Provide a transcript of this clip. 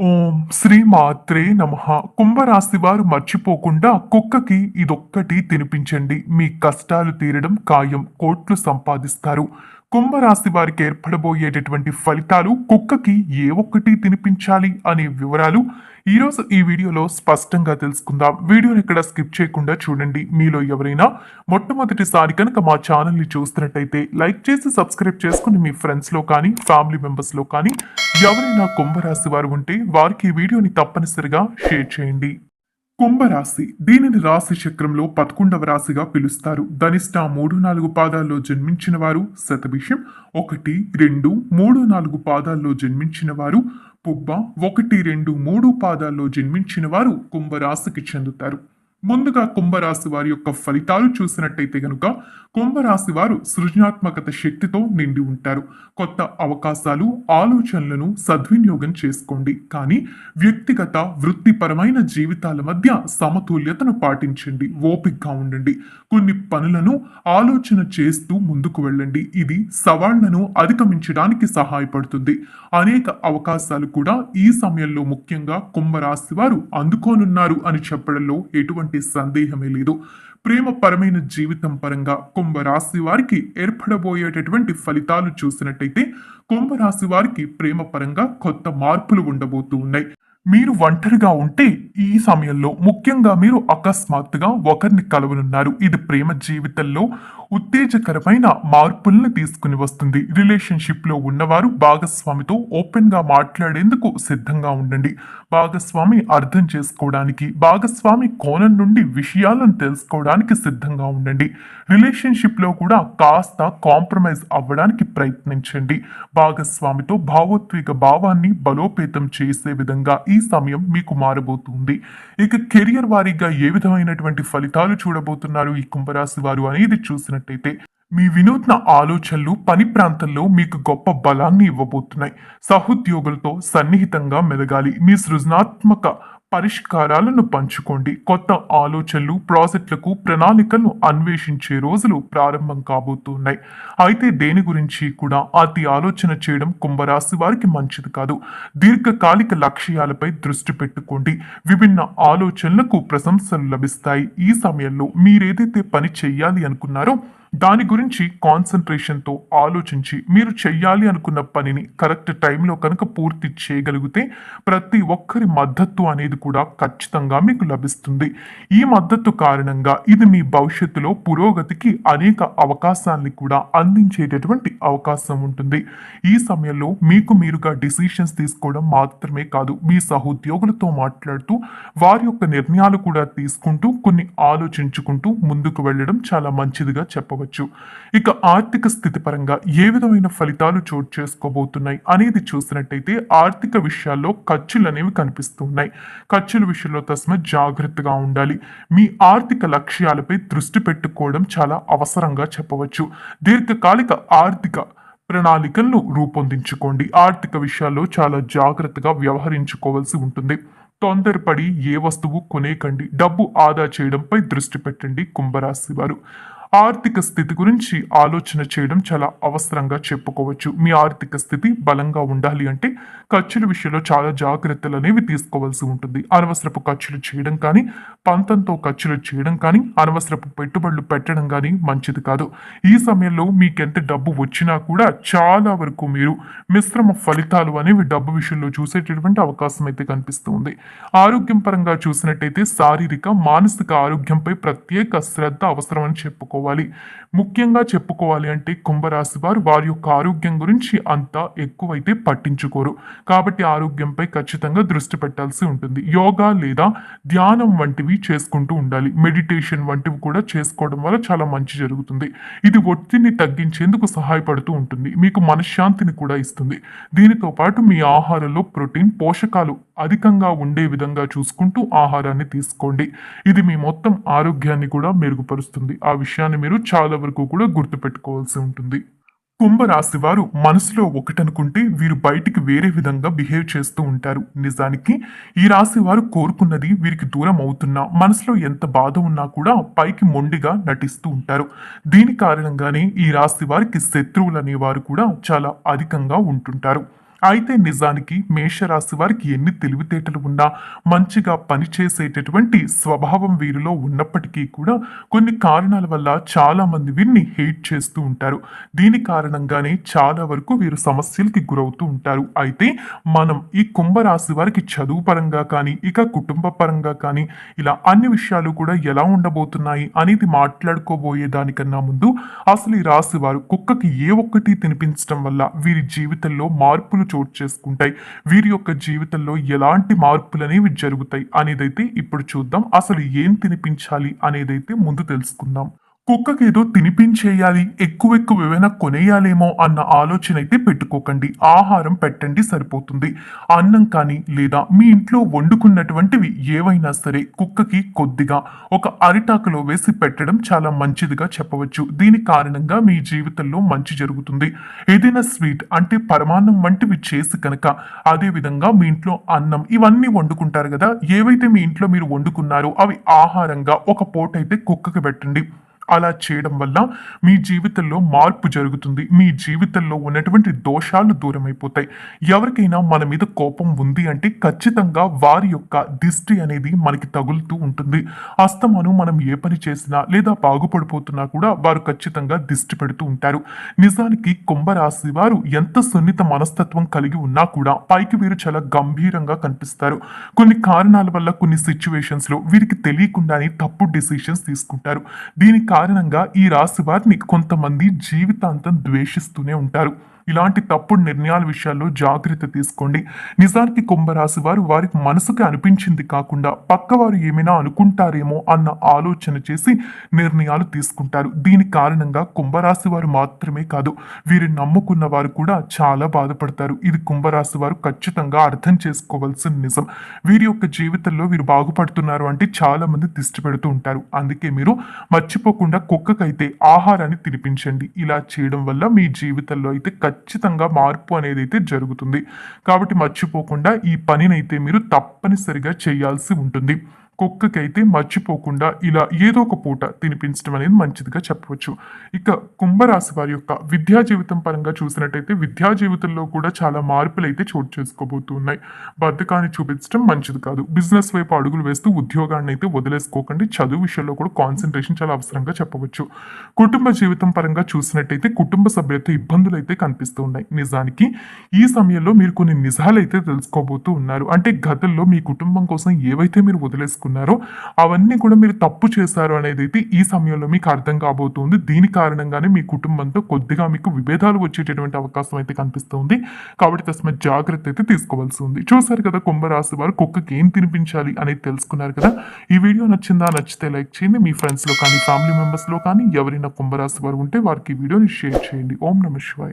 ఓం శ్రీ మాత్రే నమ. కుంభరాశి వారు మర్చిపోకుండా కుక్కకి ఇదొక్కటి తినిపించండి. మీ కష్టాలు తీరడం ఖాయం. కోట్లు సంపాదిస్తారు. కుంభరాశి వారికి ఏర్పడబోయేటటువంటి ఫలితాలు కుక్కకి ఏ ఒక్కటి తినిపించాలి అనే వివరాలు ఈరోజు ఈ వీడియోలో స్పష్టంగా తెలుసుకుందాం. వీడియోని ఇక్కడ స్కిప్ చేయకుండా చూడండి. మీలో ఎవరైనా మొట్టమొదటిసారి కనుక మా ఛానల్ని చూస్తున్నట్టయితే లైక్ చేసి సబ్స్క్రైబ్ చేసుకుని మీ ఫ్రెండ్స్లో కానీ ఫ్యామిలీ మెంబర్స్లో కానీ ఎవరైనా కుంభరాశి వారు ఉంటే వారికి ఈ వీడియోని తప్పనిసరిగా షేర్ చేయండి. కుంభరాశి దీనిని రాశి చక్రంలో పదకొండవ రాశిగా పిలుస్తారు. ధనిష్ట మూడు నాలుగు పాదాల్లో జన్మించిన వారు శతభిషం ఒకటి రెండు మూడు నాలుగు పాదాల్లో జన్మించిన వారు పుబ్బ ఒకటి రెండు మూడు పాదాల్లో జన్మించిన వారు కుంభరాశికి చెందుతారు. ముందుగా కుంభరాశి వారి యొక్క ఫలితాలు చూసినట్టయితే గనుక కుంభరాశి వారు సృజనాత్మకత శక్తితో నిండి ఉంటారు. కొత్త అవకాశాలు ఆలోచనలను సద్వినియోగం చేసుకోండి. కానీ వ్యక్తిగత వృత్తిపరమైన జీవితాల మధ్య సమతుల్యతను పాటించండి. ఓపికగా ఉండండి. కొన్ని పనులను ఆలోచన చేస్తూ ముందుకు వెళ్ళండి. ఇది సవాళ్ళను అధిగమించడానికి సహాయపడుతుంది. అనేక అవకాశాలు కూడా ఈ సమయంలో ముఖ్యంగా కుంభరాశి వారు అందుకోనున్నారు అని చెప్పడంలో ఎటువంటి సందేహమే లేదు. ప్రేమపరమైన జీవితం పరంగా కుంభరాశి వారికి ఏర్పడబోయేటటువంటి ఫలితాలు చూసినట్టయితే కుంభరాశి వారికి ప్రేమ పరంగా కొత్త మార్పులు ఉండబోతూ ఉన్నాయి. మీరు ఒంటరిగా ఉంటే ఈ సమయంలో ముఖ్యంగా మీరు అకస్మాత్తుగా ఒకరిని కలవనున్నారు. ఇది ప్రేమ జీవితంలో ఉత్తేజకరమైన మార్పుల్ని తీసుకుని వస్తుంది. రిలేషన్షిప్లో ఉన్నవారు భాగస్వామితో ఓపెన్గా మాట్లాడేందుకు సిద్ధంగా ఉండండి. భాగస్వామి అర్థం చేసుకోవడానికి భాగస్వామి కోణం నుండి విషయాలను తెలుసుకోవడానికి సిద్ధంగా ఉండండి. రిలేషన్షిప్లో కూడా కాస్త కాంప్రమైజ్ అవ్వడానికి ప్రయత్నించండి. భాగస్వామితో భావోద్వేగ భావాన్ని బలోపేతం చేసే విధంగా ఈ సమయం మీకు మారబోతుంది ఇక కెరియర్ వారీగా ఏ విధమైనటువంటి ఫలితాలు చూడబోతున్నారు ఈ కుంభరాశి వారు అనేది చూసినట్టయితే మీ వినూత్న ఆలోచనలు పని ప్రాంతంలో మీకు గొప్ప బలాన్ని ఇవ్వబోతున్నాయి. సహోద్యోగులతో సన్నిహితంగా మెలగాలి. మీ సృజనాత్మక పరిష్కారాలను పంచుకోండి. కొత్త ఆలోచనలు ప్రాజెక్టులకు ప్రణాళికలను అన్వేషించే రోజులు ప్రారంభం కాబోతున్నాయి. అయితే దేని గురించి కూడా అతి ఆలోచన చేయడం కుంభరాశి వారికి మంచిది కాదు. దీర్ఘకాలిక లక్ష్యాలపై దృష్టి పెట్టుకోండి. విభిన్న ఆలోచనలకు ప్రశంసలు లభిస్తాయి. ఈ సమయంలో మీరేదైతే పని చెయ్యాలి అనుకున్నారో దాని గురించి కాన్సన్ట్రేషన్తో ఆలోచించి మీరు చెయ్యాలి అనుకున్న పనిని కరెక్ట్ టైంలో కనుక పూర్తి చేయగలిగితే ప్రతి ఒక్కరి మద్దతు అనేది కూడా ఖచ్చితంగా మీకు లభిస్తుంది. ఈ మద్దతు కారణంగా ఇది మీ భవిష్యత్తులో పురోగతికి అనేక అవకాశాలని కూడా అందించేటటువంటి అవకాశం ఉంటుంది. ఈ సమయంలో మీకు మీరుగా డిసిషన్స్ తీసుకోవడం మాత్రమే కాదు మీ సహోద్యోగులతో మాట్లాడుతూ వారి యొక్క నిర్ణయాలు కూడా తీసుకుంటూ కొన్ని ఆలోచించుకుంటూ ముందుకు వెళ్ళడం చాలా మంచిదిగా చెప్పవచ్చు. ఇక ఆర్థిక స్థితి పరంగా ఏ విధమైన ఫలితాలు చోటు చేసుకోబోతున్నాయి అనేది చూసినట్టయితే ఆర్థిక విషయాల్లో ఖర్చులు అనేవి కనిపిస్తున్నాయి ఖర్చుల విషయంలో తస్మ జాగ్రత్తగా ఉండాలి. మీ ఆర్థిక లక్ష్యాలపై దృష్టి పెట్టుకోవడం చాలా అవసరంగా చెప్పవచ్చు. దీర్ఘకాలిక ఆర్థిక ప్రణాళికలను రూపొందించుకోండి. ఆర్థిక విషయాల్లో చాలా జాగ్రత్తగా వ్యవహరించుకోవాల్సి ఉంటుంది. తొందరపడి ఏ వస్తువు కొనేకండి. డబ్బు ఆదా చేయడంపై దృష్టి పెట్టండి కుంభరాశి వారు. ఆర్థిక స్థితి గురించి ఆలోచన చేయడం చాలా అవసరంగా చెప్పుకోవచ్చు. మీ ఆర్థిక స్థితి బలంగా ఉండాలి అంటే ఖర్చుల విషయంలో చాలా జాగ్రత్తలు అనేవి తీసుకోవాల్సి ఉంటుంది. అనవసరపు ఖర్చులు చేయడం కానీ పంతంతో ఖర్చులు చేయడం కానీ అనవసరపు పెట్టుబడులు పెట్టడం కానీ మంచిది కాదు. ఈ సమయంలో మీకెంత డబ్బు వచ్చినా కూడా చాలా వరకు మీరు మిశ్రమ ఫలితాలు అనేవి డబ్బు విషయంలో చూసేటటువంటి అవకాశం అయితే కనిపిస్తుంది. ఆరోగ్యం పరంగా చూసినట్టయితే శారీరక మానసిక ఆరోగ్యంపై ప్రత్యేక శ్రద్ధ అవసరం అని చెప్పుకోవాలి ముఖ్యంగా చెప్పుకోవాలి అంటే కుంభరాశి వారు వారి యొక్క ఆరోగ్యం గురించి అంత ఎక్కువైతే పట్టించుకోరు. కాబట్టి ఆరోగ్యంపై ఖచ్చితంగా దృష్టి పెట్టాల్సి ఉంటుంది. యోగా లేదా ధ్యానం వంటివి చేసుకుంటూ ఉండాలి. మెడిటేషన్ వంటివి కూడా చేసుకోవడం వల్ల చాలా మంచి జరుగుతుంది. ఇది ఒత్తిడిని తగ్గించేందుకు సహాయపడుతూ ఉంటుంది. మీకు మనశ్శాంతిని కూడా ఇస్తుంది. దీనితో పాటు మీ ఆహారంలో ప్రోటీన్ పోషకాలు అధికంగా ఉండే విధంగా చూసుకుంటూ ఆహారాన్ని తీసుకోండి. ఇది మీ మొత్తం ఆరోగ్యాన్ని కూడా మెరుగుపరుస్తుంది. ఆ విషయాన్ని మీరు చాలా వరకు కూడా గుర్తుపెట్టుకోవాల్సి ఉంటుంది. కుంభరాశి వారు మనసులో ఒకటనుకుంటే వీరు బయటికి వేరే విధంగా బిహేవ్ చేస్తూ ఉంటారు. నిజానికి ఈ రాశి వారు కోరుకున్నది వీరికి దూరం అవుతున్నా మనసులో ఎంత బాధ ఉన్నా కూడా పైకి మొండిగా నటిస్తూ ఉంటారు. దీని కారణంగానే ఈ రాశి వారికి శత్రువులు అనేవారు కూడా చాలా అధికంగా ఉంటుంటారు. అయితే నిజానికి మేషరాశి వారికి ఎన్ని తెలివితేటలు ఉన్నా మంచిగా పనిచేసేటటువంటి స్వభావం వీరిలో ఉన్నప్పటికీ కూడా కొన్ని కారణాల వల్ల చాలా మంది వీరిని హేట్ చేస్తూ ఉంటారు. దీని కారణంగానే చాలా వరకు వీరు సమస్యలకి గురవుతూ ఉంటారు. అయితే మనం ఈ కుంభరాశి వారికి చదువు పరంగా కానీ ఇక కుటుంబ పరంగా కానీ ఇలా అన్ని విషయాలు కూడా ఎలా ఉండబోతున్నాయి అనేది మాట్లాడుకోబోయే దానికన్నా ముందు అసలు ఈ రాశి వారు కుక్కకి ఏ ఒక్కటి తినిపించడం వల్ల వీరి జీవితంలో మార్పులు చోటు చేసుకుంటాయి. వీరి యొక్క జీవితంలో ఎలాంటి మార్పులు అనేవి జరుగుతాయి అనేదైతే ఇప్పుడు చూద్దాం. అసలు ఏం తినిపించాలి అనేదైతే ముందు తెలుసుకుందాం. కుక్కకి ఏదో తినిపించేయాలి ఎక్కువ ఎక్కువ ఏమైనా కొనేయాలేమో అన్న ఆలోచన అయితే పెట్టుకోకండి. ఆహారం పెట్టండి సరిపోతుంది. అన్నం కానీ లేదా మీ ఇంట్లో వండుకున్నటువంటివి ఏవైనా సరే కుక్కకి కొద్దిగా ఒక అరిటాకులో వేసి పెట్టడం చాలా మంచిదిగా చెప్పవచ్చు. దీని కారణంగా మీ జీవితంలో మంచి జరుగుతుంది. ఏదైనా స్వీట్ అంటే పరమాన్నం వంటివి చేసి కనుక అదే విధంగా మీ ఇంట్లో అన్నం ఇవన్నీ వండుకుంటారు కదా ఏవైతే మీ ఇంట్లో మీరు వండుకున్నారో అవి ఆహారంగా ఒక పూట అయితే కుక్కకి పెట్టండి. అలా చేయడం వల్ల మీ జీవితంలో మార్పు జరుగుతుంది. మీ జీవితంలో ఉన్నటువంటి దోషాలు దూరం అయిపోతాయి ఎవరికైనా మన మీద కోపం ఉంది అంటే ఖచ్చితంగా వారి యొక్క దిష్టి అనేది మనకి తగులుతూ ఉంటుంది. అస్తమాను మనం ఏ పని చేసినా లేదా బాగుపడిపోతున్నా కూడా వారు ఖచ్చితంగా దిష్టి పెడుతూ ఉంటారు. నిజానికి కుంభరాశి వారు ఎంత సున్నిత మనస్తత్వం కలిగి ఉన్నా కూడా పైకి వీరు చాలా గంభీరంగా కనిపిస్తారు. కొన్ని కారణాల వల్ల కొన్ని సిచ్యువేషన్స్లో వీరికి తెలియకుండానే తప్పు డిసిషన్స్ తీసుకుంటారు. దీని కారణంగా ఈ రాశి వారిని కొంతమంది జీవితాంతం ద్వేషిస్తూనే ఉంటారు. ఇలాంటి తప్పుడు నిర్ణయాల విషయాల్లో జాగ్రత్త తీసుకోండి. నిజానికి కుంభరాశి వారు వారికి మనసుకి అనిపించింది కాకుండా పక్కవారు ఏమైనా అనుకుంటారేమో అన్న ఆలోచన చేసి నిర్ణయాలు తీసుకుంటారు. దీని కారణంగా కుంభరాశి వారు మాత్రమే కాదు వీరు నమ్ముకున్న వారు కూడా చాలా బాధపడతారు. ఇది కుంభరాశి వారు ఖచ్చితంగా అర్థం చేసుకోవాల్సిన నిజం. వీరి యొక్క జీవితంలో వీరు బాగుపడుతున్నారు అంటే చాలా మంది దిష్టి పెడుతూ ఉంటారు. అందుకే మీరు మర్చిపోకుండా కుక్కకైతే ఆహారాన్ని తినిపించండి. ఇలా చేయడం వల్ల మీ జీవితంలో అయితే ఖచ్చితంగా మార్పు అనేది అయితే జరుగుతుంది. కాబట్టి మర్చిపోకుండా ఈ పనినైతే మీరు తప్పనిసరిగా చేయాల్సి ఉంటుంది. కుక్కకైతే మర్చిపోకుండా ఇలా ఏదో ఒక పూట తినిపించడం అనేది మంచిదిగా చెప్పవచ్చు. ఇక కుంభరాశి వారి యొక్క విద్యా జీవితం పరంగా చూసినట్టయితే విద్యా జీవితంలో కూడా చాలా మార్పులు అయితే చోటు చేసుకోబోతూ ఉన్నాయి బద్ధకాన్ని చూపించడం మంచిది కాదు. బిజినెస్ వైపు అడుగులు వేస్తూ ఉద్యోగాన్ని అయితే వదిలేసుకోకండి. చదువు విషయంలో కూడా కాన్సన్ట్రేషన్ చాలా అవసరంగా చెప్పవచ్చు. కుటుంబ జీవితం పరంగా చూసినట్టయితే కుటుంబ సభ్యులతో ఇబ్బందులు అయితే కనిపిస్తూ ఉన్నాయి నిజానికి ఈ సమయంలో మీరు కొన్ని నిజాలు అయితే తెలుసుకోబోతూ ఉన్నారు. అంటే గతంలో మీ కుటుంబం కోసం ఏవైతే మీరు వదిలేసుకున్నారు అవన్నీ కూడా మీరు తప్పు చేశారు అనేది అయితే ఈ సమయంలో మీకు అర్థం కాబోతుంది. దీని కారణంగానే మీ కుటుంబంతో కొద్దిగా మీకు విభేదాలు వచ్చేటటువంటి అవకాశం అయితే కనిపిస్తుంది. కాబట్టి తస్మ జాగ్రత్త అయితే తీసుకోవాల్సి ఉంది. చూసారు కదా కుంభరాశి వారు కుక్కకి ఏం తినిపించాలి అనేది తెలుసుకున్నారు కదా. ఈ వీడియో నచ్చిందా? నచ్చితే లైక్ చేయండి. మీ ఫ్రెండ్స్లో కానీ ఫ్యామిలీ మెంబర్స్లో కానీ ఎవరైనా కుంభరాశి వారు ఉంటే వారికి ఈ వీడియోని షేర్ చేయండి. ఓం నమ శివాయ.